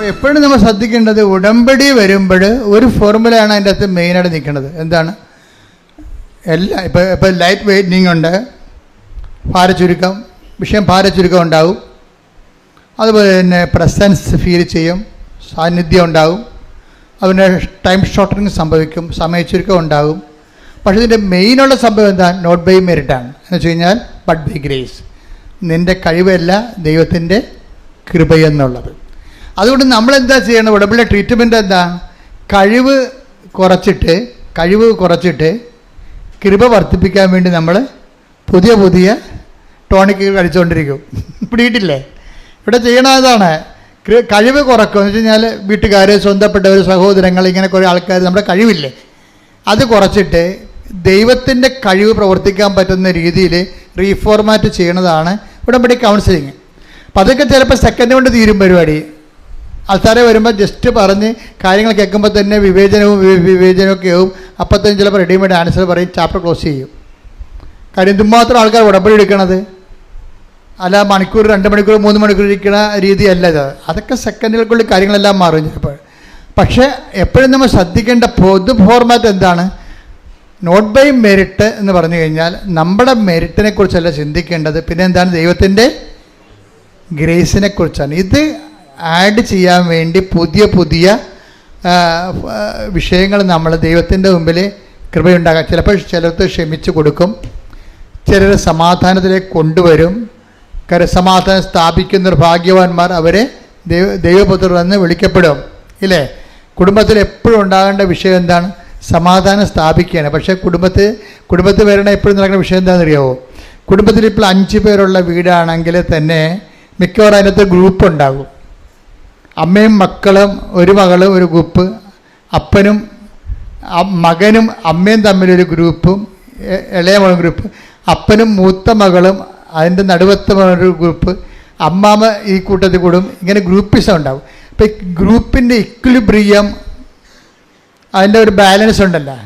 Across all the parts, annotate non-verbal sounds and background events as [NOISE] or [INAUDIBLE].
അപ്പോൾ എപ്പോഴും നമ്മൾ ശ്രദ്ധിക്കേണ്ടത് ഉടമ്പടി വരുമ്പോൾ ഒരു ഫോർമുലയാണ് അതിന്റെ അകത്ത് മെയിനായിട്ട് നിൽക്കുന്നത്. എന്താണ്? എല്ലാ ഇപ്പോൾ ഇപ്പോൾ ലൈറ്റ് വെയിറ്റിംഗ് ഉണ്ട്. ഭാരചുരുക്കം വിഷയം ഭാരചുരുക്കം ഉണ്ടാവും. അതുപോലെ തന്നെ പ്രസൻസ് ഫീൽ ചെയ്യും സാന്നിധ്യം ഉണ്ടാവും. അതിന് ടൈം ഷോർട്ടറിങ് സംഭവിക്കും സമയച്ചുരുക്കം ഉണ്ടാകും പക്ഷേ ഇതിന്റെ മെയിനുള്ള സംഭവം എന്താ? നോട്ട് ബൈ മെറിറ്റാണ് എന്ന് വെച്ച് കഴിഞ്ഞാൽ ബട്ട് ബൈ ഗ്രേസ് നിന്റെ കഴിവല്ല ദൈവത്തിന്റെ കൃപയെന്നുള്ളത്. അതുകൊണ്ട് നമ്മൾ എന്താ ചെയ്യണം ഉടമ്പടി ട്രീറ്റ്മെന്റ് എന്താ? കഴിവ് കുറച്ചിട്ട് കഴിവ് കുറച്ചിട്ട് കൃപ വർദ്ധിപ്പിക്കാൻ വേണ്ടി നമ്മൾ പുതിയ പുതിയ ടോണിക്ക് കഴിച്ചുകൊണ്ടിരിക്കും. [LAUGHS] പിടിയിട്ടില്ലേ? ഇവിടെ ചെയ്യണ അതാണ്. കൃ- കഴിവ് കുറക്കും. എന്ന് വെച്ച് കഴിഞ്ഞാൽ വീട്ടുകാർ സ്വന്തപ്പെട്ടവർ സഹോദരങ്ങൾ ഇങ്ങനെ കുറേ ആൾക്കാർ നമ്മുടെ കഴിവില്ലേ? അത് കുറച്ചിട്ട് ദൈവത്തിന്റെ കഴിവ് പ്രവർത്തിക്കാൻ പറ്റുന്ന രീതിയിൽ റീഫോർമാറ്റ് ചെയ്യണതാണ് ഉടമ്പടി കൗൺസിലിങ് അപ്പം അതൊക്കെ ചിലപ്പോൾ സെക്കൻഡ് കൊണ്ട് തീരും പരിപാടി. ആൾക്കാരെ വരുമ്പോൾ ജസ്റ്റ് പറഞ്ഞ് കാര്യങ്ങൾ കേൾക്കുമ്പോൾ തന്നെ വിവേചനവും വിവേചനമൊക്കെ ആവും. അപ്പം തന്നെ ചിലപ്പോൾ റെഡിമെയ്ഡ് ആൻസർ പറയും ചാപ്റ്റർ ക്ലോസ് ചെയ്യും. കാര്യം ഇതുമാത്രം ആൾക്കാർ ഉടമ്പടി എടുക്കണത്. അല്ല മണിക്കൂർ രണ്ട് മണിക്കൂർ മൂന്ന് മണിക്കൂർ ഇരിക്കുന്ന രീതിയല്ല ഇത്. അതൊക്കെ സെക്കൻഡുകൾക്കുള്ളിൽ കാര്യങ്ങളെല്ലാം മാറും ചിലപ്പോൾ. പക്ഷേ എപ്പോഴും നമ്മൾ ശ്രദ്ധിക്കേണ്ട പൊതു ഫോർമാറ്റ് എന്താണ്? നോട്ട് ബൈ മെരിറ്റ് എന്ന് പറഞ്ഞു കഴിഞ്ഞാൽ നമ്മുടെ മെരിറ്റിനെ കുറിച്ചല്ല ചിന്തിക്കേണ്ടത്. പിന്നെ എന്താണ്? ദൈവത്തിന്റെ ഗ്രേസിനെ കുറിച്ചാണ്. ഇത് ആഡ് ചെയ്യാൻ വേണ്ടി പുതിയ പുതിയ വിഷയങ്ങൾ നമ്മൾ ദൈവത്തിന്റെ മുമ്പിൽ കൃപയുണ്ടാകാം ചിലപ്പോൾ ചിലർക്ക് ക്ഷമിച്ചു കൊടുക്കും. ചിലർ സമാധാനത്തിലേക്ക് കൊണ്ടുവരും. കാര്യം സമാധാനം സ്ഥാപിക്കുന്ന ഭാഗ്യവാന്മാർ അവരെ ദൈവ ദൈവപുത്രർ എന്ന് വിളിക്കപ്പെടും. ഇല്ലേ? കുടുംബത്തിൽ എപ്പോഴും ഉണ്ടാകേണ്ട വിഷയം എന്താണ്? സമാധാനം സ്ഥാപിക്കുകയാണ്. പക്ഷേ കുടുംബത്തിൽ കുടുംബത്തിൽ വരണ എപ്പോഴും നടക്കുന്ന വിഷയം എന്താണെന്ന് അറിയാമോ കുടുംബത്തിൽ ഇപ്പോൾ അഞ്ച് പേരുള്ള വീടാണെങ്കിൽ തന്നെ മിക്കവാറും അതിനകത്ത് ഗ്രൂപ്പ് ഉണ്ടാകും അമ്മയും മക്കളും ഒരു മകളും ഒരു ഗ്രൂപ്പ് അപ്പനും മകനും അമ്മയും തമ്മിലൊരു ഗ്രൂപ്പും ഇളയ മകളും ഗ്രൂപ്പ് അപ്പനും മൂത്ത മകളും അതിന്റെ നടുവത്ത മകളൊരു ഗ്രൂപ്പ് അമ്മാമ്മ ഈ കൂട്ടത്തിൽ കൂടും ഇങ്ങനെ ഗ്രൂപ്പിസം ഉണ്ടാവും. അപ്പോൾ ഈ ഗ്രൂപ്പിന്റെ ഇക്വിലിബ്രിയം അതിന്റെ ഒരു ബാലൻസ് ഉണ്ടല്ലോ.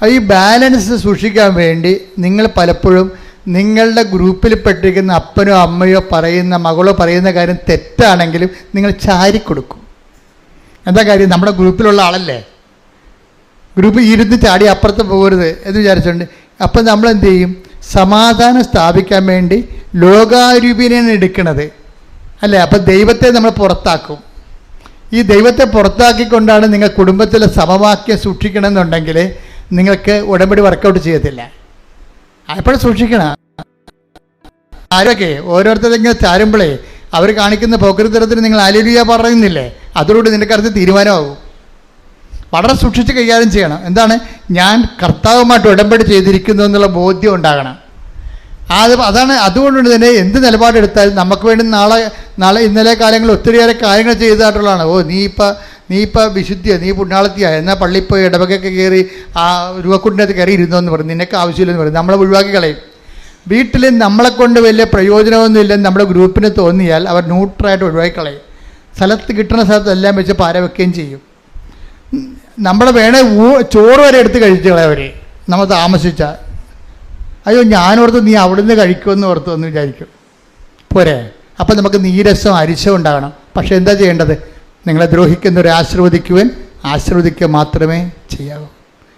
ഈ ബാലൻസ് സൂക്ഷിക്കാൻ വേണ്ടി നിങ്ങൾ പലപ്പോഴും നിങ്ങളുടെ ഗ്രൂപ്പിൽ പെട്ടിരിക്കുന്ന അപ്പനോ അമ്മയോ പറയുന്ന മകളോ പറയുന്ന കാര്യം തെറ്റാണെങ്കിലും നിങ്ങൾ ചാരി കൊടുക്കും. എന്താ കാര്യം? നമ്മുടെ ഗ്രൂപ്പിലുള്ള ആളല്ലേ? ഗ്രൂപ്പ് ഇരുന്ന് ചാടി അപ്പുറത്ത് പോകരുത് എന്ന് വിചാരിച്ചുകൊണ്ട് അപ്പം നമ്മൾ എന്ത് ചെയ്യും? സമാധാനം സ്ഥാപിക്കാൻ വേണ്ടി ലോകാരൂപിനെയാണ് എടുക്കണത്. അല്ലേ? അപ്പം ദൈവത്തെ നമ്മൾ പുറത്താക്കും. ഈ ദൈവത്തെ പുറത്താക്കിക്കൊണ്ടാണ് നിങ്ങൾ കുടുംബത്തിലെ സമവാക്യം സൂക്ഷിക്കണമെന്നുണ്ടെങ്കിൽ നിങ്ങൾക്ക് ഉടമ്പടി വർക്കൗട്ട് ചെയ്യത്തില്ല. എപ്പോഴും സൂക്ഷിക്കണം. ആരൊക്കെ ഓരോരുത്തരെങ്കിലും ചാരുമ്പോഴേ അവർ കാണിക്കുന്ന പോക്കരുത്തരത്തിന് നിങ്ങൾ ആലുലിയ പറയുന്നില്ലേ? അതോടുകൂടി നിന്റെ കാര്യത്തിൽ തീരുമാനമാകും വളരെ സൂക്ഷിച്ച് കൈകാര്യം ചെയ്യണം. എന്താണ്? ഞാൻ കർത്താവുമായിട്ട് ഉടമ്പടി ചെയ്തിരിക്കുന്നു എന്നുള്ള ബോധ്യം ഉണ്ടാകണം. അത് അതാണ് അതുകൊണ്ട് തന്നെ എന്ത് നിലപാടെടുത്താലും നമുക്ക് വേണ്ടി നാളെ നാളെ ഇന്നലെ കാലങ്ങളിൽ ഒത്തിരിയേറെ കാര്യങ്ങൾ ചെയ്തതായിട്ടുള്ളതാണ്. ഓ നീ ഇപ്പം നീ ഇപ്പോൾ വിശുദ്ധിയാണ് നീ പുണ്യാളത്തിയാ. എന്നാൽ പള്ളി പോയി ഇടവകൊക്കെ കയറി ആ രൂപക്കുണ്ടിനകത്ത് കയറി ഇരുന്നോ എന്ന് പറയും നിനക്ക് ആവശ്യമില്ലെന്ന് പറയും നമ്മളെ ഒഴിവാക്കി കളയും. വീട്ടിൽ നമ്മളെ കൊണ്ട് വലിയ പ്രയോജനമൊന്നും ഇല്ലെന്ന് നമ്മുടെ ഗ്രൂപ്പിന് തോന്നിയാൽ അവർ ന്യൂട്രായിട്ട് ഒഴിവാക്കി കളയും. സ്ഥലത്ത് കിട്ടുന്ന സ്ഥലത്തെല്ലാം വെച്ച് പാര വെക്കുകയും ചെയ്യും. നമ്മളെ വേണേ ചോറ് വരെ എടുത്ത് കഴിച്ചു കളയവർ നമ്മൾ താമസിച്ച. അയ്യോ ഞാനോർത്ത് നീ അവിടുന്ന് കഴിക്കുമെന്ന് ഓർത്തു എന്ന് വിചാരിക്കും. പോരെ? അപ്പം നമുക്ക് നീരസം അരിശം ഉണ്ടാകണം. പക്ഷെ എന്താ ചെയ്യേണ്ടത്? നിങ്ങളെ ദ്രോഹിക്കുന്നവരെ ആശീർവദിക്കുവാൻ ആശീർവദിക്കുക മാത്രമേ ചെയ്യാവൂ.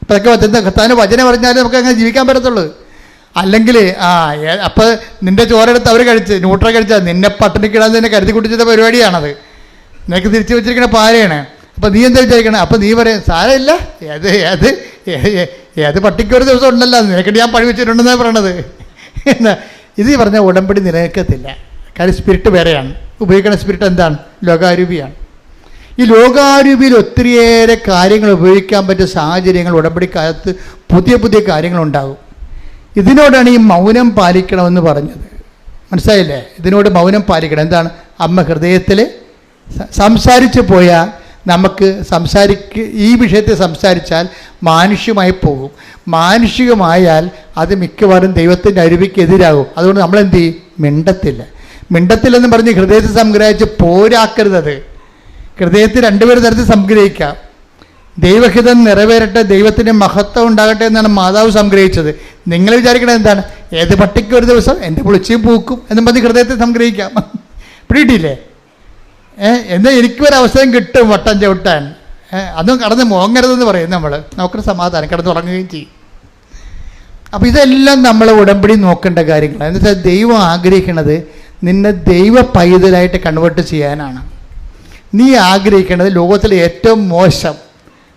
ഇപ്പോഴൊക്കെ അതൊക്കെ കർത്താവിന്റെ വചനം പറഞ്ഞാലേ നമുക്ക് അങ്ങനെ ജീവിക്കാൻ പറ്റത്തുള്ളൂ. അല്ലെങ്കിൽ ആ അപ്പോൾ നിന്റെ ചോരെടുത്ത് അവർ കഴിച്ച് ന്യൂട്രൽ കഴിച്ചാൽ നിന്നെ പട്ടണിക്കിടാൻ തന്നെ കരുതി കുട്ടിച്ചത് പരിപാടിയാണത്. നിനക്ക് തിരിച്ചു വെച്ചിരിക്കുന്ന പാരയാണ് അപ്പോൾ നീ എന്താ വിചാരിക്കണം? അപ്പോൾ നീ പറയും സാരമില്ല. ഏത് ഏത് ഏത് പട്ടിക്ക് ഒരു ദിവസം ഉണ്ടല്ലോ. നിനക്കിട്ട് ഞാൻ പണി വെച്ചിട്ടുണ്ടെന്നാണ് പറയണത്. എന്നാ ഇത് പറഞ്ഞ ഉടമ്പടി നിലനിൽക്കത്തില്ല. കാര്യം സ്പിരിറ്റ് വേറെയാണ്. ഉപയോഗിക്കുന്ന സ്പിരിറ്റ് എന്താണ്? ലോകാരൂപിയാണ്. ഈ ലോകാരൂപിയിൽ ഒത്തിരിയേറെ കാര്യങ്ങൾ ഉപയോഗിക്കാൻ പറ്റിയ സാഹചര്യങ്ങൾ ഉടമ്പടിക്കാലത്ത് പുതിയ പുതിയ കാര്യങ്ങളുണ്ടാകും. ഇതിനോടാണ് ഈ മൗനം പാലിക്കണമെന്ന് പറഞ്ഞത്. മനസ്സിലായില്ലേ? ഇതിനോട് മൗനം പാലിക്കണം. എന്താണ്? അമ്മ ഹൃദയത്തിൽ സംസാരിച്ചു പോയാൽ നമുക്ക് സംസാരിക്ക ഈ വിഷയത്തെ സംസാരിച്ചാൽ മാനുഷികമായി പോകും. മാനുഷികമായാൽ അത് മിക്കവാറും ദൈവത്തിന്റെ അരുവിക്ക് എതിരാകും. അതുകൊണ്ട് നമ്മൾ എന്ത് ചെയ്യും? മിണ്ടത്തില്ല. മിണ്ടത്തില്ലെന്ന് പറഞ്ഞ് ഹൃദയത്തെ സംഗ്രഹിച്ച് പോരാക്കരുത് ഹൃദയത്തിൽ രണ്ടുപേർ തരത്തിൽ സംഗ്രഹിക്കാം. ദൈവഹിതം നിറവേറട്ടെ ദൈവത്തിന്റെ മഹത്വം ഉണ്ടാകട്ടെ എന്നാണ് മാതാവ് സംഗ്രഹിച്ചത്. നിങ്ങൾ വിചാരിക്കണത് എന്താണ്? ഏത് പട്ടിക്ക് ഒരു ദിവസം എന്റെ പുളിച്ചയും പൂക്കും എന്നും പറഞ്ഞ് ഹൃദയത്തെ സംഗ്രഹിക്കാം. പിടിയിട്ടില്ലേ? ഏ എന്നാൽ എനിക്കൊരു അവസരം കിട്ടും വട്ടം ചവിട്ടാൻ. അതും കടന്ന് മോങ്ങരുതെന്ന് പറയും നമ്മൾ നമുക്കൊരു സമാധാനം കിടന്ന് ഉറങ്ങുകയും ചെയ്യും. അപ്പോൾ ഇതെല്ലാം നമ്മൾ ഉടമ്പടി നോക്കേണ്ട കാര്യങ്ങളാണ്. എന്നുവെച്ചാൽ ദൈവം ആഗ്രഹിക്കുന്നത് നിന്നെ ദൈവ പൈതലായിട്ട് കൺവേർട്ട് ചെയ്യാനാണ്. നീ ആഗ്രഹിക്കേണ്ടത് ലോകത്തിലെ ഏറ്റവും മോശം.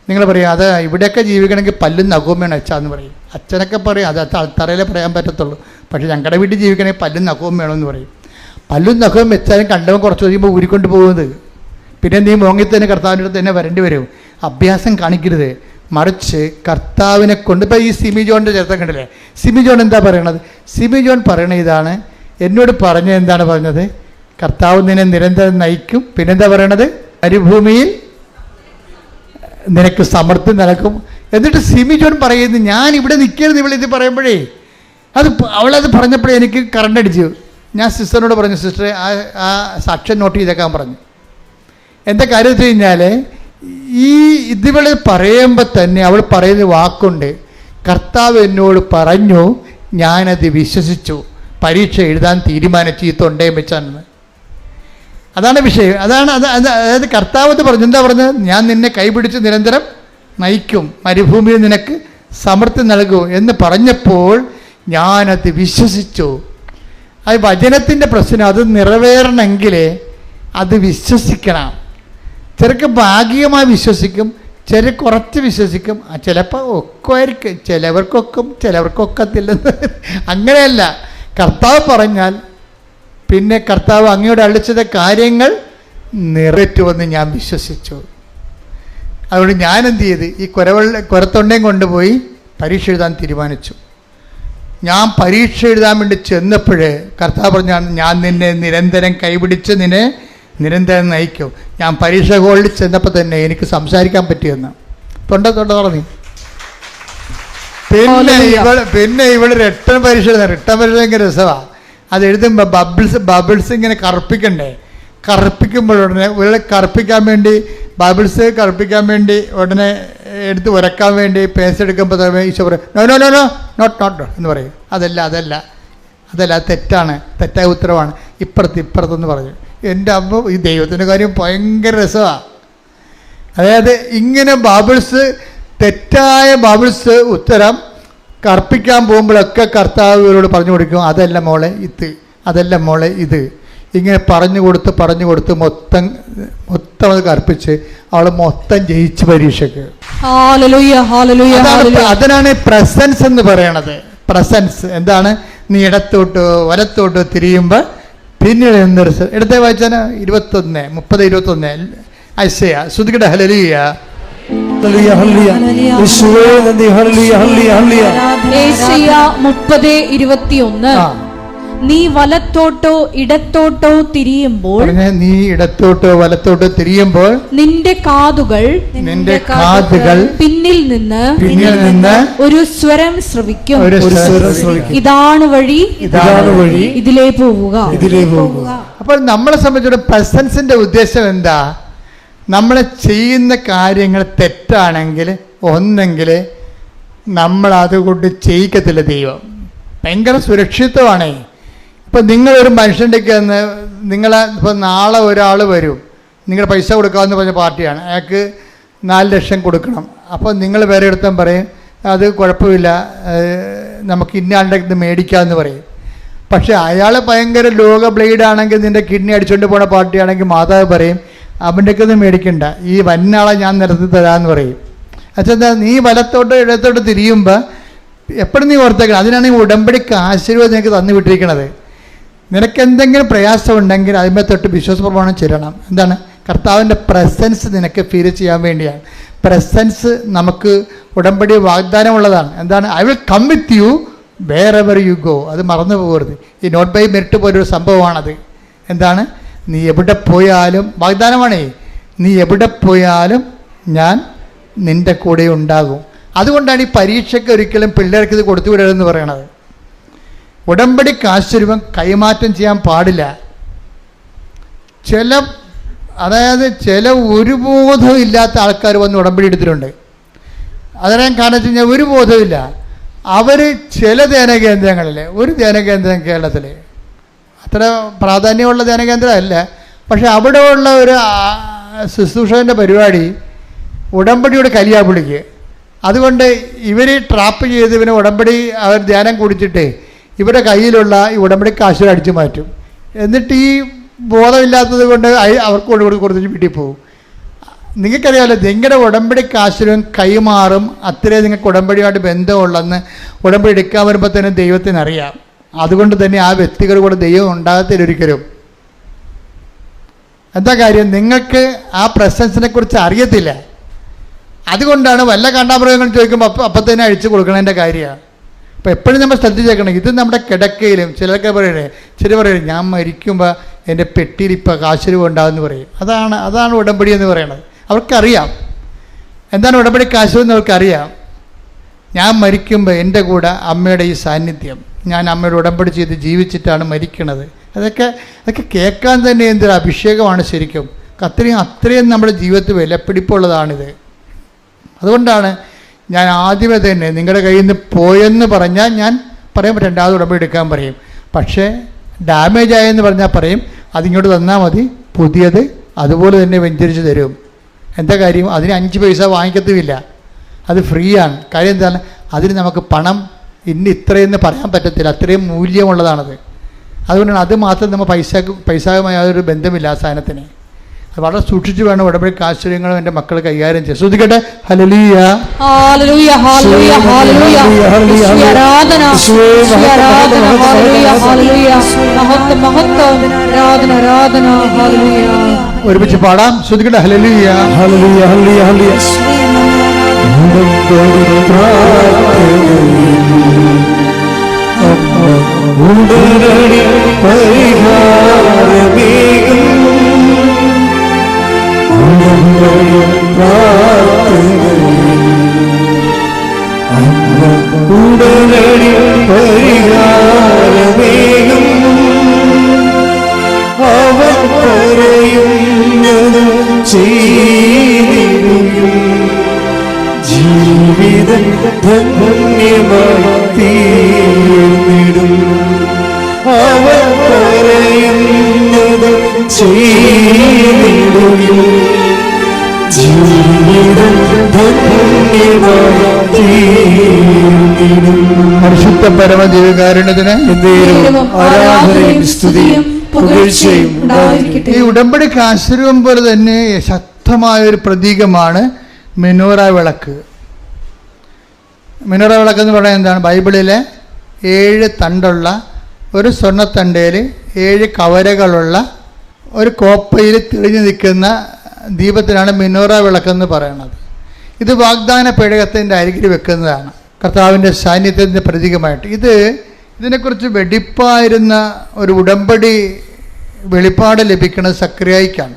നിങ്ങൾ പറയും അത് ഇവിടെയൊക്കെ ജീവിക്കണമെങ്കിൽ പല്ലും നഖവും വേണം അച്ഛാന്ന് പറയും. അച്ഛനൊക്കെ പറയും അത് തറയിലെ പറയാൻ പറ്റത്തുള്ളൂ. പക്ഷേ ഞങ്ങളുടെ വീട്ടിൽ ജീവിക്കണമെങ്കിൽ പല്ലും നഖവും വേണമെന്ന് പറയും. പല്ലും നഖവും വെച്ചാലും കണ്ടവൻ കുറച്ച് കഴിയുമ്പോൾ ഊരിക്കൊണ്ട് പോകുന്നത്. പിന്നെ നീ മോങ്ങി തന്നെ കർത്താവിന്റെ അടുത്ത് തന്നെ വരേണ്ടി വരും. അഭ്യാസം കാണിക്കരുത്. മറിച്ച് കർത്താവിനെ കൊണ്ട് ഇപ്പോൾ ഈ സിമി ജോണിന്റെ ചരിത്രം കണ്ടില്ലേ? സിമി ജോൺ എന്താ പറയണത്? സിമി ജോൺ പറയണ ഇതാണ്. എന്നോട് പറഞ്ഞ എന്താണ് പറഞ്ഞത്? കർത്താവ് നിന്നെ നിരന്തരം നയിക്കും. പിന്നെന്താ പറയണത്? മരുഭൂമിയിൽ നിനക്ക് സമൃദ്ധി നൽകും. എന്നിട്ട് സിമി ജോൺ പറയുന്നു ഞാൻ ഇവിടെ നിൽക്കരുത്. ഇവളിത് പറയുമ്പോഴേ അത് അവളത് പറഞ്ഞപ്പോഴേ എനിക്ക് കറണ്ട് അടിച്ചു. ഞാൻ സിസ്റ്ററിനോട് പറഞ്ഞു സിസ്റ്ററെ ആ ആ സാക്ഷ്യം നോട്ട് ചെയ്തേക്കാൻ പറഞ്ഞു. എന്താ കാര്യം വെച്ച് കഴിഞ്ഞാൽ ഈ ഇതിവൾ പറയുമ്പോൾ തന്നെ അവൾ പറയുന്ന വാക്കുണ്ട് കർത്താവ് എന്നോട് പറഞ്ഞു ഞാനത് വിശ്വസിച്ചു. പരീക്ഷ എഴുതാൻ തീരുമാനിച്ചു ഈ തൊണ്ടയും വെച്ചാണെന്ന് അതാണ് വിഷയം. അതാണ് അത് അത് അതായത് കർത്താവ് പറഞ്ഞു. എന്താ പറഞ്ഞത്? ഞാൻ നിന്നെ കൈപിടിച്ച് നിരന്തരം നയിക്കും. മരുഭൂമിയിൽ നിനക്ക് സമൃദ്ധി നൽകും എന്ന് പറഞ്ഞപ്പോൾ ഞാനത് വിശ്വസിച്ചു. അത് വചനത്തിന്റെ പ്രശ്നം അത് നിറവേറണമെങ്കിൽ അത് വിശ്വസിക്കണം. ചിലർക്ക് ഭാഗികമായി വിശ്വസിക്കും ചില കുറച്ച് വിശ്വസിക്കും. ചിലപ്പോൾ ഒക്കെ ആയിരിക്കും ചിലവർക്കൊക്കെ ചിലവർക്കൊക്കത്തില്ലെന്ന്. അങ്ങനെയല്ല. കർത്താവ് പറഞ്ഞാൽ പിന്നെ കർത്താവ് അങ്ങയോട് അളിച്ചത കാര്യങ്ങൾ നിററ്റുമെന്ന് ഞാൻ വിശ്വസിച്ചു. അതുകൊണ്ട് ഞാൻ എന്ത് ചെയ്ത്? ഈ കുരവെള്ള കുരത്തൊണ്ടയും കൊണ്ടുപോയി പരീക്ഷ എഴുതാൻ തീരുമാനിച്ചു. ഞാൻ പരീക്ഷ എഴുതാൻ വേണ്ടി ചെന്നപ്പോൾ കർത്താവ് പറഞ്ഞാണ് ഞാൻ നിന്നെ നിരന്തരം കൈപിടിച്ച് നിന്നെ നിരന്തരം നയിക്കും. ഞാൻ പരീക്ഷ ഹോളിൽ ചെന്നപ്പോൾ തന്നെ എനിക്ക് സംസാരിക്കാൻ പറ്റിയെന്ന്. തൊണ്ട തൊണ്ട പറഞ്ഞു പിന്നെ ഇവൾ പിന്നെ ഇവൾ റിട്ടേൺ പരീക്ഷ എഴുതാൻ റിട്ടേൺ പരീക്ഷ ഭയങ്കര രസമാണ് അത് എഴുതുമ്പോൾ ബബിൾസ് ബബിൾസ് ഇങ്ങനെ കറുപ്പിക്കണ്ടേ? കറുപ്പിക്കുമ്പോഴുടനെ ഇവളെ കറുപ്പിക്കാൻ വേണ്ടി ബബിൾസ് കറുപ്പിക്കാൻ വേണ്ടി ഉടനെ എടുത്ത് ഉരക്കാൻ വേണ്ടി പേസ് എടുക്കുമ്പോൾ തന്നെ ഈശോ പറയും no no no no not not എന്ന് പറയും. അതല്ല അതല്ല. അതല്ല അത് തെറ്റാണ്. തെറ്റായ ഉത്തരവാണ്. ഇപ്പുറത്ത് ഇപ്പുറത്തെന്ന് പറഞ്ഞു. എന്റെ അമ്മ ഈ ദൈവത്തിന്റെ കാര്യം ഭയങ്കര രസമാണ് അതായത് ഇങ്ങനെ ബാബിൾസ് തെറ്റായ ബാബിൾസ് ഉത്തരം കർപ്പിക്കാൻ പോകുമ്പോഴൊക്കെ കർത്താവ് ഇവരോട് പറഞ്ഞു കൊടുക്കും അതല്ല മോളെ ഇത് അതല്ല മോളെ ഇത്. ഇങ്ങനെ പറഞ്ഞു കൊടുത്ത് പറഞ്ഞു കൊടുത്ത് മൊത്തം മൊത്തം അത് കർപ്പിച്ച് അവൾ മൊത്തം ജയിച്ച് പരീക്ഷയ്ക്ക്. അതാണ് അതിനാണ് പ്രസൻസ് എന്ന് പറയണത്. പ്രസൻസ് എന്താണ്? നീ ഇടത്തോട്ട് വലത്തോട്ട് തിരിയുമ്പോൾ പിന്നീട് എന്തൊരു സ- ഇടത്തെ വായിച്ചാൽ ഇരുപത്തൊന്ന് മുപ്പത് ഇരുപത്തൊന്ന്. അശയ ശ്രുതികട ഹലലിയ മുപ്പത് ഇരുപത്തിയൊന്ന്. നീ വലത്തോട്ടോ ഇടത്തോട്ടോ തിരിയുമ്പോൾ നീ ഇടത്തോട്ടോ വലത്തോട്ടോ തിരിയുമ്പോൾ നിന്റെ കാതുകൾ നിന്റെ കാതുകൾ പിന്നിൽ നിന്ന് പിന്നിൽ നിന്ന് ഒരു സ്വരം ശ്രവിക്കും. ഒരു സ്വരം ശ്രവിക്കും. ഇതാണ് വഴി. ഇതാണ് വഴി. ഇതിലേ പോവുക. ഇതിലേ പോവുക. അപ്പോൾ നമ്മളെ സംബന്ധിച്ചിടത്തോളം പ്രസൻസിന്റെ ഉദ്ദേശം എന്താ? നമ്മൾ ചെയ്യുന്ന കാര്യങ്ങൾ തെറ്റാണെങ്കിൽ ഒന്നെങ്കിൽ നമ്മൾ അതുകൊണ്ട് ചെയ്യിക്കത്തില്ല ദൈവം. ഭയങ്കര സുരക്ഷിതമാണേ. ഇപ്പം നിങ്ങളൊരു മനുഷ്യന്റെ കന്ന് നിങ്ങളെ ഇപ്പം നാളെ ഒരാൾ വരും. നിങ്ങൾ പൈസ കൊടുക്കാമെന്ന് പറഞ്ഞ പാർട്ടിയാണ്. അയാൾക്ക് നാല് ലക്ഷം കൊടുക്കണം. അപ്പോൾ നിങ്ങൾ വേറെ എടുത്താൽ പറയും അത് കുഴപ്പമില്ല. നമുക്ക് ഇന്ന ആളുടെ ഇത് മേടിക്കാമെന്ന് പറയും. പക്ഷേ അയാൾ ഭയങ്കര ലോക ബ്ലേഡ് ആണെങ്കിൽ നിന്റെ കിഡ്നി അടിച്ചുകൊണ്ട് പോണ പാർട്ടിയാണെങ്കിൽ മാതാവ് പറയും അവന്റെ ഒന്നും മേടിക്കണ്ട. ഈ വന്നാളെ ഞാൻ നിരത്തി തരാമെന്ന് പറയും. അച്ഛാ നീ വലത്തോട്ട് ഇടത്തോട്ട് തിരിയുമ്പോൾ എപ്പോഴും നീ ഓർത്തേക്കണം അതിനാണ് ഈ ഉടമ്പടിക്ക് ആശീർവാദം നിനക്ക് തന്നു വിട്ടിരിക്കണത്. നിനക്ക് എന്തെങ്കിലും പ്രയാസം ഉണ്ടെങ്കിൽ അതിന്മേൽ തൊട്ട് വിശ്വാസപ്രമാണം ചെല്ലണം. എന്താണ്? കർത്താവിന്റെ പ്രസൻസ് നിനക്ക് ഫീൽ ചെയ്യാൻ വേണ്ടിയാണ്. പ്രസൻസ് നമുക്ക് ഉടമ്പടി വാഗ്ദാനമുള്ളതാണ്. എന്താണ്? I will come with you wherever you go അത് മറന്നു പോകരുത്. ഈ നോട്ട് ബൈ മെറിറ്റ് പോലൊരു സംഭവമാണത്. എന്താണ്? നീ എവിടെ പോയാലും വാഗ്ദാനമാണേ നീ എവിടെ പോയാലും ഞാൻ നിന്റെ കൂടെ ഉണ്ടാകും. അതുകൊണ്ടാണ് ഈ പരീക്ഷയ്ക്ക് ഒരിക്കലും പിള്ളേർക്ക് ഇത് കൊടുത്തു വിടരുതെന്ന് പറയണത്. ഉടമ്പടി കാശ്വരൂപം കൈമാറ്റം ചെയ്യാൻ പാടില്ല. ചില അതായത് ചില ഒരു ബോധവും ഇല്ലാത്ത ആൾക്കാർ വന്ന് ഉടമ്പടി എടുത്തിട്ടുണ്ട്. അതിനാൻ കാരണം വെച്ച് കഴിഞ്ഞാൽ ഒരു ബോധമില്ല അവർ ചില ധ്യാന കേന്ദ്രങ്ങളിൽ ഒരു ധ്യാന കേന്ദ്രം കേരളത്തിൽ അത്ര പ്രാധാന്യമുള്ള ധ്യാനകേന്ദ്രമല്ല. പക്ഷേ അവിടെയുള്ള ഒരു ശുശ്രൂഷകന്റെ പരിപാടി ഉടമ്പടിയുടെ കലിയാപിളിക്ക് അതുകൊണ്ട് ഇവർ ട്രാപ്പ് ചെയ്ത് ഇവനെ ഉടമ്പടി അവർ ധ്യാനം കുടിച്ചിട്ട് ഇവരുടെ കയ്യിലുള്ള ഈ ഉടമ്പടി കാശുകൾ അടിച്ചു മാറ്റും. എന്നിട്ട് ഈ ബോധമില്ലാത്തത് കൊണ്ട് അവർക്ക് കൊണ്ട് കൊടുത്ത് കൊടുത്തിട്ട് വീട്ടിൽ പോകും. നിങ്ങൾക്കറിയാമല്ലോ നിങ്ങളുടെ ഉടമ്പടി കാശിലും കൈമാറും അത്രേ നിങ്ങൾക്ക് ഉടമ്പടിയുമായിട്ട് ബന്ധമുള്ളെന്ന് ഉടമ്പടി എടുക്കാൻ വരുമ്പോൾ തന്നെ ദൈവത്തിന് അറിയാം. അതുകൊണ്ട് തന്നെ ആ വ്യക്തികൾ കൂടെ ദൈവം ഉണ്ടാകത്തില്ല ഒരിക്കലും എന്താ കാര്യം? നിങ്ങൾക്ക് ആ പ്രസൻസിനെ കുറിച്ച് അറിയത്തില്ല. അതുകൊണ്ടാണ് വല്ല കണ്ടാമൃഗങ്ങൾ ചോദിക്കുമ്പോൾ അപ്പം അപ്പം തന്നെ അഴിച്ചു കൊടുക്കണതിന്റെ കാര്യമാണ് അപ്പോൾ എപ്പോഴും നമ്മൾ ശ്രദ്ധിച്ചേക്കണം ഇത് നമ്മുടെ കിടക്കയിലും ചിലർക്ക് പറയണേ ചില പറയണേ ഞാൻ മരിക്കുമ്പോൾ എന്റെ പെട്ടിയിൽ ഇപ്പോൾ കാശുരൂപ ഉണ്ടാകുമെന്ന് പറയും. അതാണ് അതാണ് ഉടമ്പടി എന്ന് പറയണത്. അവർക്കറിയാം. എന്താണ് ഉടമ്പടി കാശുരൂപം എന്ന് അവർക്കറിയാം. ഞാൻ മരിക്കുമ്പോൾ എന്റെ കൂടെ അമ്മയുടെ ഈ സാന്നിധ്യം. ഞാൻ അമ്മയുടെ ഉടമ്പടി ചെയ്ത് ജീവിച്ചിട്ടാണ് മരിക്കണത്. അതൊക്കെ അതൊക്കെ കേൾക്കാൻ തന്നെ എന്തൊരു അഭിഷേകമാണ് ശരിക്കും. അത്രയും അത്രയും നമ്മുടെ ജീവിതത്തിൽ വിലപ്പിടിപ്പുള്ളതാണിത് അതുകൊണ്ടാണ് ഞാൻ ആദ്യമേ തന്നെ നിങ്ങളുടെ കയ്യിൽ നിന്ന് പോയെന്ന് പറഞ്ഞാൽ ഞാൻ പറയും രണ്ടാമത് ഉടമ്പടി എടുക്കാൻ പറയും. പക്ഷേ ഡാമേജ് ആയെന്ന് പറഞ്ഞാൽ പറയും അതിങ്ങോട്ട് തന്നാൽ മതി പുതിയത് അതുപോലെ തന്നെ വെഞ്ചരിച്ച് തരും. എന്താ കാര്യം? അതിന് അഞ്ച് പൈസ വാങ്ങിക്കത്തുമില്ല. അത് ഫ്രീ ആണ്. കാര്യം എന്താണ് അതിന് നമുക്ക് പണം ഇന്ന് ഇത്രയെന്ന് പറയാൻ പറ്റത്തില്ല. അത്രയും മൂല്യമുള്ളതാണത്. അതുകൊണ്ടാണ് അത് മാത്രം നമ്മൾ പൈസ പൈസയുമായി യാതൊരു ബന്ധമില്ല ആ സാധനത്തിന്. അത് വളരെ സൂക്ഷിച്ചു വേണം ഉടമ്പടി കാശ്ചര്യങ്ങളും എന്റെ മക്കൾ കൈകാര്യം ചെയ്യാൻ. ശ്രദ്ധിക്കട്ടെ. ഹലലിയ ഒരുമിച്ച് പാടാം. ശ്രദ്ധിക്കട്ടെ. ഹലലിയ ഹല്ലേലൂയ ഹലിയ പ്രാർത്ഥനയിൽ ഉടനടി പരിഹാരമേകും ഉടനടി പരിഹാരമേകും അവർ പറയുന്നത് ചെയ്തിരിക്കും ജീവിതം ധന്യമായി തീർന്നിടും അവർ പറയുന്നത് ചെയ്തിടും. ജീവിതം ധന്യമായി തീർന്നിടും പരിശുദ്ധ പരമജീവകാരുണ്യത്തിന് ആരാധനയും സ്തുതിയും പുകഴ്ചയും ഉണ്ടായിരിക്കട്ടെ. ഈ ഉടമ്പടി ആശ്രയം പോലെ തന്നെ ശക്തമായ ഒരു പ്രതീകമാണ് മെനോറ വിളക്ക്. മെനോറ വിളക്ക് എന്ന് പറയുന്നത് എന്താണ്? ബൈബിളിലെ ഏഴ് തണ്ടുള്ള ഒരു സ്വർണത്തണ്ടയിൽ ഏഴ് കവരകളുള്ള ഒരു കോപ്പയിൽ തെളിഞ്ഞു നിൽക്കുന്ന ദീപത്തിനാണ് മിനോറ വിളക്കെന്ന് പറയുന്നത്. ഇത് വാഗ്ദാന പേടകത്തിന്റെ അരികിൽ വെക്കുന്നതാണ്. കർത്താവിന്റെ സാന്നിധ്യത്തിന്റെ പ്രതീകമായിട്ട്. ഇത് ഇതിനെക്കുറിച്ച് വെടിപ്പായിരുന്ന ഒരു ഉടമ്പടി വെളിപ്പാട് ലഭിക്കുന്നത് സക്രിയായിക്കാണ്.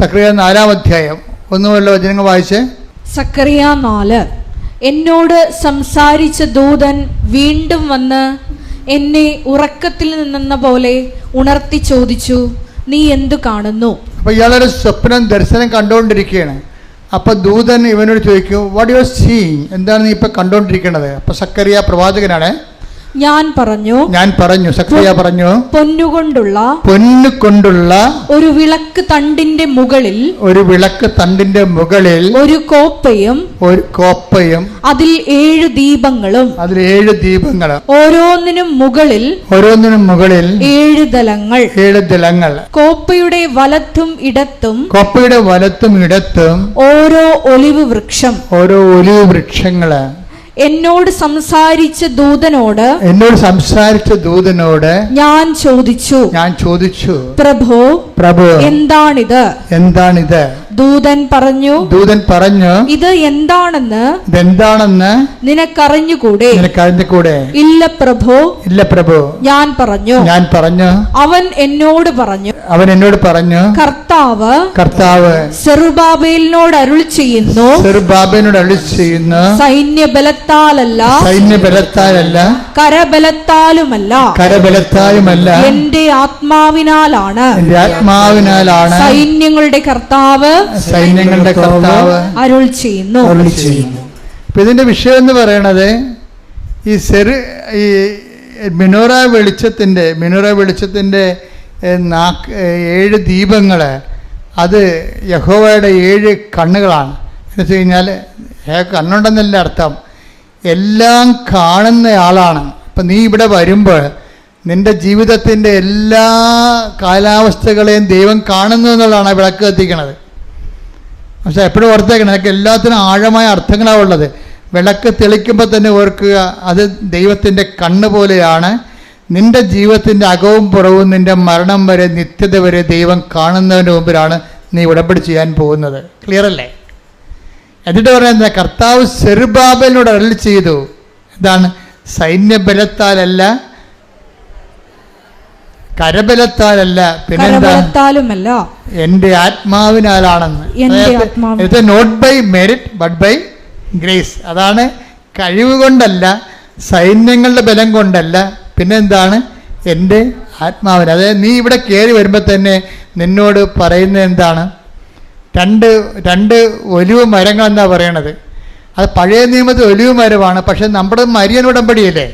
സക്രിയ നാലാം അധ്യായം. ഒന്നുമല്ല വചനങ്ങൾ വായിച്ച്. സക്രിയ നാല്. എന്നോട് സംസാരിച്ച ദൂതൻ വീണ്ടും വന്ന് എന്നെ ഉറക്കത്തിൽ നിന്നെന്ന പോലെ ഉണർത്തി ചോദിച്ചു നീ എന്തു കാണുന്നു? അപ്പൊ ഇയാളൊരു സ്വപ്നം ദർശനം കണ്ടുകൊണ്ടിരിക്കുകയാണ്. അപ്പൊ ദൂതൻ ഇവനോട് ചോദിക്കും വാട്ട് യു സീ എന്താണ് നീ ഇപ്പൊ കണ്ടുകൊണ്ടിരിക്കുന്നത്? അപ്പൊ സക്കറിയ പ്രവാചകനാണ്. ഞാൻ പറഞ്ഞു ഞാൻ പറഞ്ഞു സക്രിയ പറഞ്ഞു. പൊന്നുകൊണ്ടുള്ള പൊന്നുകൊണ്ടുള്ള ഒരു വിളക്ക് തണ്ടിന്റെ മുകളിൽ ഒരു വിളക്ക് തണ്ടിന്റെ മുകളിൽ ഒരു കോപ്പയും ഒരു കോപ്പയും അതിൽ ഏഴ് ദീപങ്ങളും അതിൽ ഏഴ് ദീപങ്ങളും. ഓരോന്നിനും മുകളിൽ ഓരോന്നിനും മുകളിൽ ഏഴ് ദലങ്ങൾ ഏഴ് ദലങ്ങൾ കോപ്പയുടെ വലത്തും ഇടത്തും കോപ്പയുടെ വലത്തും ഇടത്തും ഓരോ ഒലിവ് വൃക്ഷം. ഓരോ ഒലിവ് വൃക്ഷങ്ങൾ. എന്നോട് സംസാരിച്ച ദൂതനോട് എന്നോട് സംസാരിച്ച ദൂതനോട് ഞാൻ ചോദിച്ചു ഞാൻ ചോദിച്ചു പ്രഭോ പ്രഭോ എന്താണിത്? എന്താണിത്? ദൂതൻ പറഞ്ഞു ദൂതൻ പറഞ്ഞു ഇത് എന്താണെന്ന് ഇതെന്താണെന്ന് നിനക്കറിഞ്ഞുകൂടെ? നിനക്കറിഞ്ഞുകൂടെ? ഇല്ല പ്രഭു. ഇല്ല പ്രഭു. ഞാൻ പറഞ്ഞു. ഞാൻ പറഞ്ഞു. അവൻ എന്നോട് പറഞ്ഞു. അവൻ എന്നോട് പറഞ്ഞു. കർത്താവ് കർത്താവ് സെറുബാബേലിനോട് അരുൾ ചെയ്യുന്നു. ചെറുബാബനോട് അരുൾ ചെയ്യുന്നു. സൈന്യബലത്താലല്ല. സൈന്യബലത്താലല്ല. കരബലത്താലുമല്ല. കരബലത്താലുമല്ല. എന്റെ ആത്മാവിനാലാണ്. എന്റെ ആത്മാവിനാലാണ്. സൈന്യങ്ങളുടെ കർത്താവ്. സൈന്യങ്ങളുടെ കർത്താവ് അരുൾ ചെയ്യുന്നു. അരുൾ ചെയ്യുന്നു. ഇപ്പം ഇതിന്റെ വിഷയം എന്ന് പറയണത് ഈ സെറു ഈ മിനോറ വെളിച്ചത്തിന്റെ മിനോറ വെളിച്ചത്തിന്റെ നാക്ക് ഏഴ് ദീപങ്ങൾ അത് യഹോവയുടെ ഏഴ് കണ്ണുകളാണ്. എന്ന് വെച്ച് കഴിഞ്ഞാൽ ഏ കണ്ണുണ്ടെന്നല്ല അർത്ഥം. എല്ലാം കാണുന്ന ആളാണ്. ഇപ്പം നീ ഇവിടെ വരുമ്പോൾ നിന്റെ ജീവിതത്തിന്റെ എല്ലാ കാലാവസ്ഥകളെയും ദൈവം കാണുന്നു എന്നുള്ളതാണ് വിളക്ക് കത്തിക്കണത്. പക്ഷേ എപ്പോഴും ഓർത്തേക്കണം അതൊക്കെ എല്ലാത്തിനും ആഴമായ അർത്ഥങ്ങളാണ് ഉള്ളത് വിളക്ക് തെളിക്കുമ്പോൾ തന്നെ ഓർക്കുക അത് ദൈവത്തിന്റെ കണ്ണ് പോലെയാണ്. നിന്റെ ജീവിതത്തിന്റെ അകവും പുറവും നിന്റെ മരണം വരെ നിത്യത വരെ ദൈവം കാണുന്നതിന് മുമ്പിലാണ് നീ ഉടമ്പടി ചെയ്യാൻ പോകുന്നത്. ക്ലിയർ അല്ലേ? എന്നിട്ട് പറയുന്നത് കർത്താവ് സെറുബാബലിനോട് അരളി ചെയ്തു. എന്താണ്? സൈന്യബലത്താലല്ല കരബലത്താലല്ല കരബലത്താലുമല്ല. എന്റെ ആത്മാവിനാലാണെന്ന്. ആത്മാവിനാൽ. Not by merit but by grace അതാണ് കഴിവ് കൊണ്ടല്ല സൈന്യങ്ങളുടെ ബലം കൊണ്ടല്ല പിന്നെന്താണ്? എന്റെ ആത്മാവിന്. അതായത് നീ ഇവിടെ കയറി വരുമ്പോൾ തന്നെ നിന്നോട് പറയുന്നത് എന്താണ്? രണ്ട് രണ്ട് ഒലിവ് മരങ്ങൾ എന്നാണ് പറയണത്. അത് പഴയ നിയമത്തിൽ ഒലിവ് മരമാണ് പക്ഷെ നമ്മുടെ മരിയൻ ഉടമ്പടിയല്ലേ?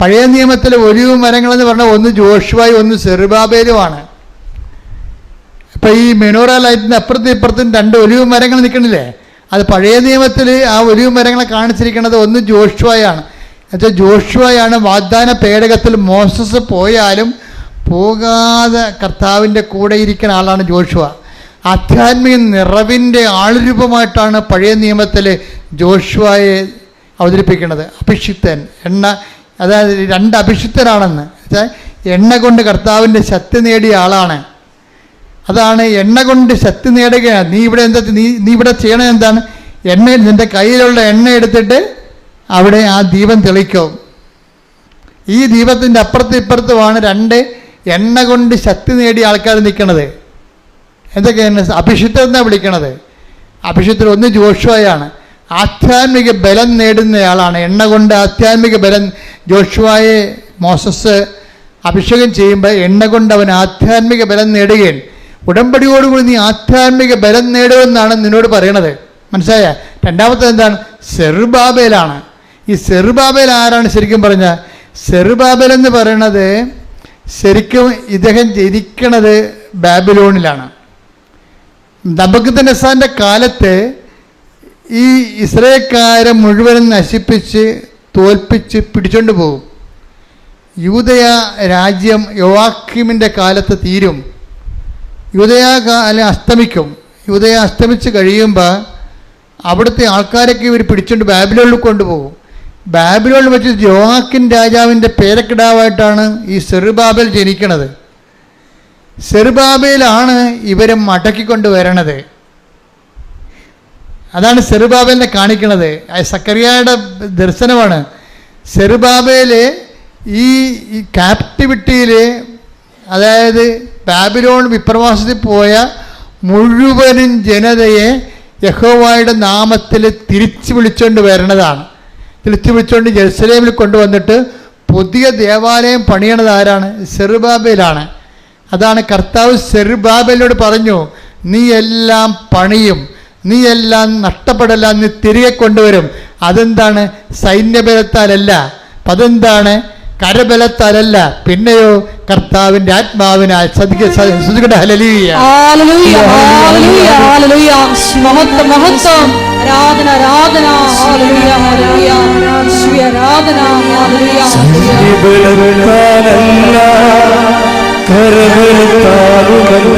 പഴയ നിയമത്തിലെ ഒലിവ് മരങ്ങളെന്ന് പറഞ്ഞാൽ ഒന്ന് ജോഷുവായി ഒന്ന് സെറുബാബേലുമാണ്. ഇപ്പം ഈ മെനോറ ലൈറ്റിന് അപ്പുറത്തും ഇപ്പുറത്തും രണ്ട് ഒലിവ് മരങ്ങൾ നിൽക്കണില്ലേ അത് പഴയ നിയമത്തിൽ ആ ഒലിവ് മരങ്ങളെ കാണിച്ചിരിക്കുന്നത് ഒന്ന് ജോഷുവായാണ്. എന്നുവെച്ചാൽ ജോഷുവായാണ് വാഗ്ദാന പേടകത്തിൽ മോസസ് പോയാലും പോകാതെ കർത്താവിന്റെ കൂടെ ഇരിക്കുന്ന ആളാണ് ജോഷുവ. ആധ്യാത്മിക നിറവിന്റെ ആളുരൂപമായിട്ടാണ് പഴയ നിയമത്തിൽ ജോഷുവയെ അവതരിപ്പിക്കുന്നത്. അഭിഷിക്തൻ എണ്ണ അതായത് രണ്ട് അഭിഷിക്തരാണെന്ന് വെച്ചാൽ എണ്ണ കൊണ്ട് കർത്താവിന്റെ ശക്തി നേടിയ ആളാണ്. അതാണ് എണ്ണ കൊണ്ട് ശക്തി നേടുകയാണ് നീ ഇവിടെ എന്താ നീ നീ ഇവിടെ ചെയ്യണത് എന്താണ്? എണ്ണ നിന്റെ കയ്യിലുള്ള എണ്ണ എടുത്തിട്ട് അവിടെ ആ ദീപം തെളിക്കും. ഈ ദീപത്തിന്റെ അപ്പുറത്തും ഇപ്പുറത്തുമാണ് രണ്ട് എണ്ണ കൊണ്ട് ശക്തി നേടിയ ആൾക്കാർ നിൽക്കണത് എന്തൊക്കെയാണ്? അഭിഷിത്തെന്നാണ് വിളിക്കണത്. അഭിഷിത്തിൽ ഒന്ന് ജോഷുവയാണ്. ആധ്യാത്മിക ബലം നേടുന്നയാളാണ്. എണ്ണ കൊണ്ട് ആധ്യാത്മിക ബലം ജോഷുവായെ മോസസ് അഭിഷേകം ചെയ്യുമ്പോൾ എണ്ണ കൊണ്ട് അവൻ ആധ്യാത്മിക ബലം നേടുകയാണ് ഉടമ്പടിയോടുകൂടി നീ ആധ്യാത്മിക ബലം നേടുമെന്നാണ് നിന്നോട് പറയണത്. മനസ്സിലായ? രണ്ടാമത്തെ എന്താണ്? സെറുബാബേലാണ്. ഈ സെറുബാബേൽ ആരാണ് ശരിക്കും പറഞ്ഞാൽ? സെറുബാബേൽ എന്ന് പറയണത് ശരിക്കും ഇദ്ദേഹം ജനിക്കണത് ബാബിലോണിലാണ്. നബക്കത്തനസാന്റെ കാലത്ത് ഈ ഇസ്രയേൽക്കാരെ മുഴുവനും നശിപ്പിച്ച് തോൽപ്പിച്ച് പിടിച്ചോണ്ട് പോകും. യൂതയ രാജ്യം യോവാക്കിമിന്റെ കാലത്ത് തീരും. യൂതയ കാലം അസ്തമിക്കും. യൂതയ അസ്തമിച്ച് കഴിയുമ്പോൾ അവിടുത്തെ ആൾക്കാരൊക്കെ ഇവർ പിടിച്ചുകൊണ്ട് ബാബിലോണിൽ കൊണ്ടുപോകും. ബാബിലോണിൽ വെച്ച് ജോഹാക്കിൻ രാജാവിന്റെ പേരക്കിടാവായിട്ടാണ് ഈ സെറുബാബേൽ ജനിക്കണത്. സെറുബാബേലാണ് ഇവരെ മടക്കിക്കൊണ്ട് വരണത് അതാണ് സെറുബാബേലിനെ കാണിക്കുന്നത്. സക്കറിയായുടെ ദർശനമാണ്. സെറുബാബേൽ ഈ ക്യാപ്റ്റിവിറ്റിയിൽ അതായത് ബാബിലോൺ വിപ്രവാസത്തിൽ പോയ മുഴുവനും ജനതയെ യഹോവായുടെ നാമത്തിൽ തിരിച്ചു വിളിച്ചുകൊണ്ട് വരണതാണ്. തിരിച്ചു വിളിച്ചുകൊണ്ട് ജെറുസലേമിൽ കൊണ്ടുവന്നിട്ട് പുതിയ ദേവാലയം പണിയണത് ആരാണ്? സെറുബാബേലാണ്. അതാണ് കർത്താവ് സെറുബാബേലിനോട് പറഞ്ഞു നീ എല്ലാം പണിയും നീ എല്ലാം നഷ്ടപ്പെടല്ല നീ തിരികെ കൊണ്ടുവരും. അതെന്താണ്? സൈന്യബലത്താലല്ല. അതെന്താണ്? കരബലത്താലല്ല. പിന്നെയോ കർത്താവിന്റെ ആത്മാവിനാൽ ശ്രദ്ധിക്ക ശ്രദ്ധിക്കട്ടെ. ഹല്ലേലൂയ. ഹല്ലേലൂയ ഹല്ലേലൂയ. മഹത്വം മഹത്വം. ആരാധന ആരാധന. ഹല്ലേലൂയ ഹല്ലേലൂയ. യേശുവേ ആരാധന ഹല്ലേലൂയ. ബലത്താലല്ല കരബലത്താലുമല്ല.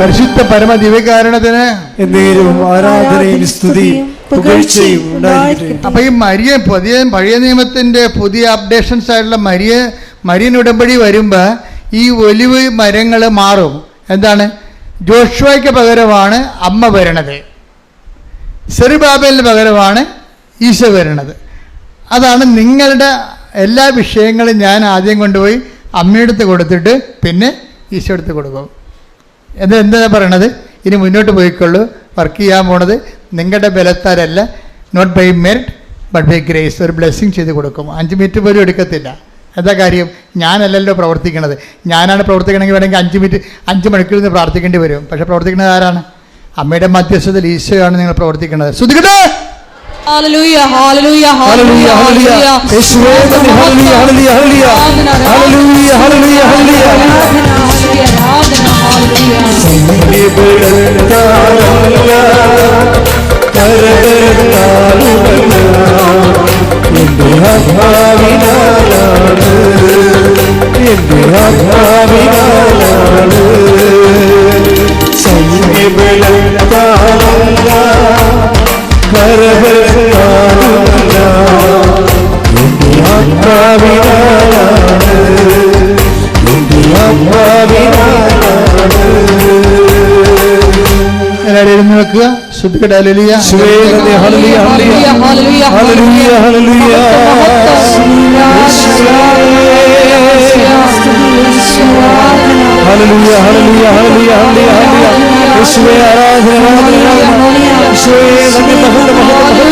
പരിശുദ്ധ പരമ ദിവ്യകാരണത്തിന് എന്തെങ്കിലും ആരാധനയും സ്തുതിയും പുകഴ്ചയും അപ്പൊ ഈ മരിയ പുതിയ പഴയ നിയമത്തിന്റെ പുതിയ അപ്ഡേഷൻസ് ആയിട്ടുള്ള മരിയ മരിയൻ ഉടമ്പടി വരുമ്പോ ഈ ഒലിവ് മരങ്ങൾ മാറും. എന്താണ്? ജോഷുവയ്ക്ക് പകരമാണ് അമ്മ വരണത്. സെറുബാബലിന് പകരമാണ് ഈശോ വരണത്. അതാണ് നിങ്ങളുടെ എല്ലാ വിഷയങ്ങളും ഞാൻ ആദ്യം കൊണ്ടുപോയി അമ്മയെടുത്ത് കൊടുത്തിട്ട് പിന്നെ ഈശോ എടുത്ത് കൊടുക്കും. എന്താ എന്താ പറയണത്? ഇനി മുന്നോട്ട് പോയിക്കൊള്ളൂ. വർക്ക് ചെയ്യാൻ പോണത് നിങ്ങളുടെ ബലത്താരല്ല not by merit but by grace ഒരു ബ്ലെസ്സിങ് ചെയ്ത് കൊടുക്കും. അഞ്ച് മിനിറ്റ് പോലും എടുക്കത്തില്ല. എന്താ കാര്യം? ഞാനല്ലല്ലോ പ്രവർത്തിക്കണത്. ഞാനാണ് പ്രവർത്തിക്കണമെങ്കിൽ വേണമെങ്കിൽ അഞ്ച് മിനിറ്റ് അഞ്ച് മണിക്കൂർ നിന്ന് പ്രാർത്ഥിക്കേണ്ടി വരും. പക്ഷെ പ്രവർത്തിക്കുന്നത് ആരാണ്? അമ്മയുടെ മധ്യസ്ഥതയിൽ ഈശോയാണ് നിങ്ങൾ പ്രവർത്തിക്കുന്നത്. ശ്രുതികട്ടെ ഹല്ലേലൂയ ഹല്ലേലൂയ ആത്മാവിനാലാണ് എന്റെ ആത്മാവിനാലാണ് എല്ലാവരും ഇരുന്ന് വെക്കുക ശ്രുതികട്ടെ ഹല്ലേലൂയ യേശുവേ നന്ദി, ഹല്ലേലൂയ, ഹല്ലേലൂയ. ഹല്ലേലൂയ, ഹല്ലേലൂയ, ഹല്ലേലൂയ. ഹല്ലേലൂയ, ഹല്ലേലൂയ, ഹല്ലേലൂയ, ഹല്ലേലൂയ, ഹല്ലേലൂയ. യേശുവേ ആരാധന, ആരാധന. യേശുവേ നന്ദി, മഹത്വം, മഹത്വം.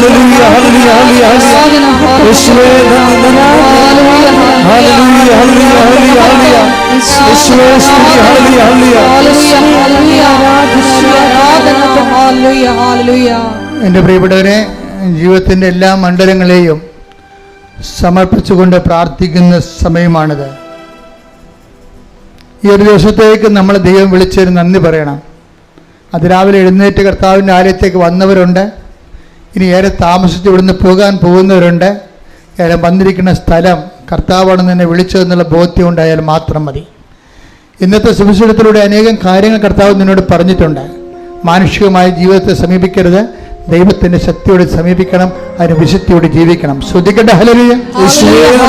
ഹല്ലേലൂയ, ഹല്ലേലൂയ, ഹല്ലേലൂയ. യേശുവേ നന്ദി. ഹല്ലേലൂയ, ഹല്ലേലൂയ, ഹല്ലേലൂയ, ഹല്ലേലൂയ. യേശുവേ സ്തുതി, ഹല്ലേലൂയ, ഹല്ലേലൂയ. എന്റെ പ്രിയപ്പെട്ടവരെ ജീവിതത്തിന്റെ എല്ലാ മണ്ഡലങ്ങളെയും സമർപ്പിച്ചുകൊണ്ട് പ്രാർത്ഥിക്കുന്ന സമയമാണിത് ഈ ഒരു ദിവസത്തേക്ക് നമ്മൾ ദൈവം വിളിച്ചൊരു നന്ദി പറയണം അതിരാവിലെ എഴുന്നേറ്റ് കർത്താവിന്റെ ആലയത്തേക്ക് വന്നവരുണ്ട് ഇനി ഏറെ താമസിച്ച് ഇവിടുന്ന് പോകാൻ പോകുന്നവരുണ്ട്. ഏറെ വന്നിരിക്കുന്ന സ്ഥലം കർത്താവാണ് എന്നെ വിളിച്ചതെന്നുള്ള ബോധ്യം ഉണ്ടായാൽ മാത്രം മതി. ഇന്നത്തെ സുവിശേഷത്തിലൂടെ അനേകം കാര്യങ്ങൾ കർത്താവ് നിന്നോട് പറഞ്ഞിട്ടുണ്ട്. മാനുഷികമായ ജീവിതത്തെ സമീപിക്കരുത്. ദൈവത്തിന്റെ ശക്തിയോട് സമീപിക്കണം. അതിന് വിശുദ്ധിയോട് ജീവിക്കണം. ശ്രദ്ധിക്കട്ടെ. ഹലരിയ യേശുവേ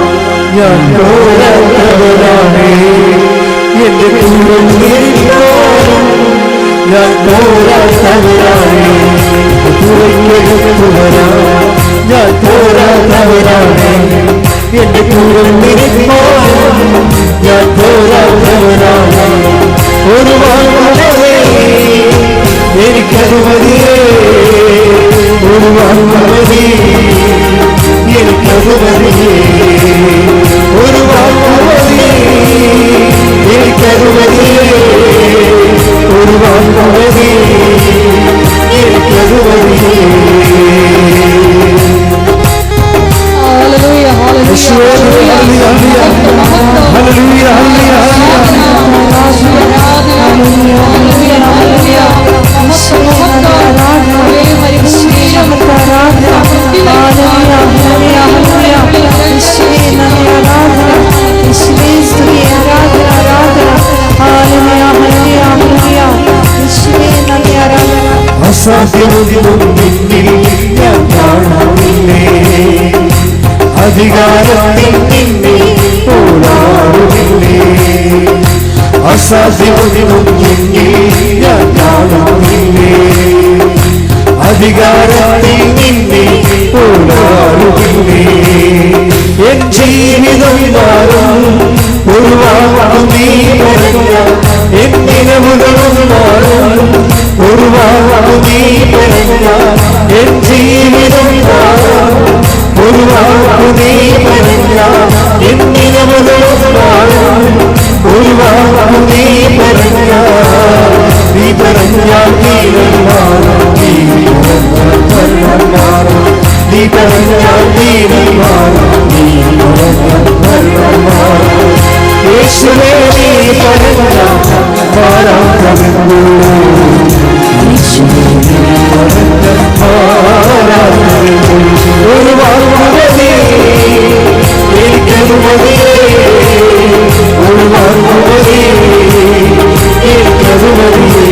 ഞാൻ പോരാത്തവരാണ് എന്റെ പുറകിരിക്കാനും ഞാൻ പോരാത്തവരാണ് വെട്ടുവരാ ഞാൻ പോരാത്തവരാണ് എന്റെ പുറകിരിക്കാനും ഞാൻ പോരാത്തവരാണ് ഒരു വാങ്ങുന്നതേ എനിക്കത് മതിയേ ഒരു വാങ്ങുമതി എനിക്കത് Father. അസാധ്യമൊന്നും നിന്നിൽ ഞാൻ കാണാറില്ലേ അധികാരത്തിൽ നിന്നിൽ പോരാടുന്നില്ലേ അസാധ്യമൊന്നും നിന്നിൽ ഞാൻ കാണാറില്ലേ അധികാരത്തിൽ നിന്നിൽ പോരാടുന്നില്ലേ എൻ ജീവിതം മാറും ഒരു വാക്കു നീ പറഞ്ഞ എൻ ദിനമുകളും മാറും നീ പറഞ്ഞ എൻ ജീവിതം മാറും നീ പറഞ്ഞ എൻ ദിനമുകളും മാറും നീ പറഞ്ഞ നീ പറഞ്ഞാൽ നീരം നീ പറഞ്ഞാൽ ഭരണം നീ പറഞ്ഞാൽ നീരം മാറും നീ പറഞ്ഞാൽ ഭരണം മാറും യേശുവേ നീ പറഞ്ഞാൽ മാറാത്തതെന്തോ ഒരു വാക്കുമതി എനിക്കത് മതിയേ ഒരു വാക്കു മതി എനിക്കത് മതിയേ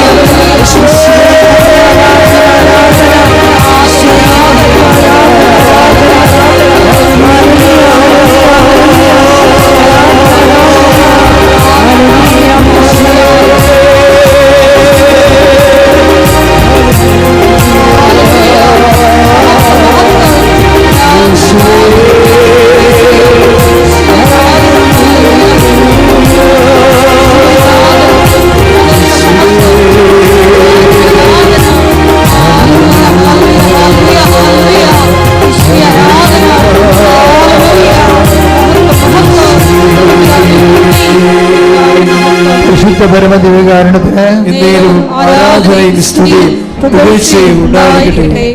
ആരാധനയും സ്തുതിയും പുകഴ്ചയും ഉണ്ടായിരിക്കട്ടെ.